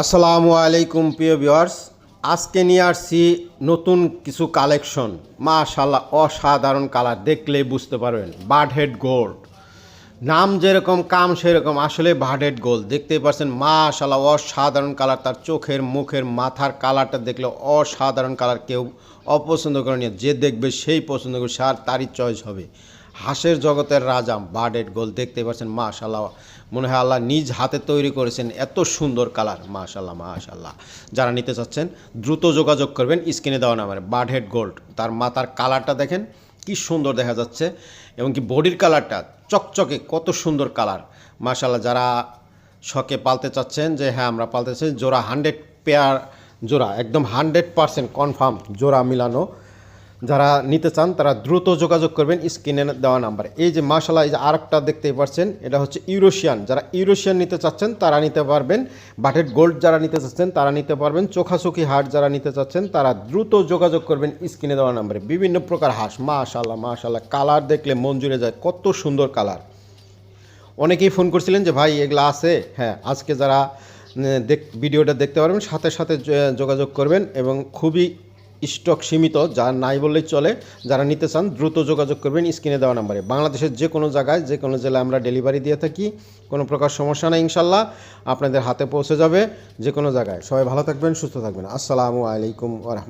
আসসালামু আলাইকুম, প্রিয় ভিউয়ার্স। আজকে নিয়ে আসছি নতুন কিছু কালেকশন। মাশাল্লাহ অসাধারণ কালার দেখলেই বুঝতে পারবেন। Bird head gold. নাম যেরকম, কাম সেরকম, আসলে বার্ড হেড গোল্ড। দেখতেই পাচ্ছেন মাশাল্লাহ অসাধারণ কালার। তার চোখের, মুখের, মাথার কালারটা দেখলে অসাধারণ কালার। কেউ অপছন্দ করে নিয়ে যে দেখবে সেই পছন্দ করবে, সে আর তারই চয়েস হবে। হাঁসের জগতের রাজা বার্ডেড গোল দেখতে পাচ্ছেন মাশাল্লাহ মনে হয় আল্লাহ নিজ হাতে তৈরি করেছেন এত সুন্দর কালার। মাশাল্লাহ মাশাল্লাহ যারা নিতে চাচ্ছেন, দ্রুত যোগাযোগ করবেন স্ক্রিনে দেওয়া নাম্বারে বার্ডহেড গোল্ড। তার মাথার কালারটা দেখেন, কি সুন্দর দেখা যাচ্ছে, এবং কি বডির কালারটা চকচকে, কত সুন্দর কালার। মাশাল্লাহ যারা শখে পালতে চাচ্ছেন যে হ্যাঁ আমরা পালতে চাচ্ছি, জোড়া হান্ড্রেড পেয়ার জোড়া, একদম হান্ড্রেড পারসেন্ট কনফার্ম জোড়া মিলানো। যারা নিতে চান, তারা দ্রুত যোগাযোগ করবেন স্ক্রিনে দেওয়া নাম্বার। এই যে মাশাল্লাহ এই যে আরেকটা দেখতেই পাচ্ছেন, এটা হচ্ছে ইউরোশিয়ান। যারা ইউরোশিয়ান নিতে চাচ্ছেন, তারা নিতে পারবেন। বাটেড গোল্ড যারা নিতে চাচ্ছেন, তারা নিতে পারবেন। চোখাচোখি হাট যারা নিতে চাচ্ছেন, তারা দ্রুত যোগাযোগ করবেন স্ক্রিনে দেওয়া নাম্বারে। বিভিন্ন প্রকার হাঁস মাশাল্লাহ মাশাল্লাহ কালার দেখলে মন জুড়ে যায়, কত সুন্দর কালার। অনেকেই ফোন করছিলেন যে, ভাই, এগুলো আছে? হ্যাঁ আজকে যারা দেখ, ভিডিওটা দেখতে পারবেন, সাথে সাথে যোগাযোগ করবেন এবং খুবই স্টক সীমিত, যা নাই বললেই চলে। যারা নিতে চান, দ্রুত যোগাযোগ করবেন স্ক্রিনে দেওয়া নাম্বারে। বাংলাদেশের যে কোনো জায়গায়, যে কোনো জেলায় আমরা ডেলিভারি দিয়ে থাকি, কোনো প্রকার সমস্যা নেই, ইনশাল্লাহ। আপনাদের হাতে পৌঁছে যাবে যে কোনো জায়গায়। সবাই ভালো থাকবেন, সুস্থ থাকবেন। আসসালামু আলাইকুম ওরহমতুল্লাহ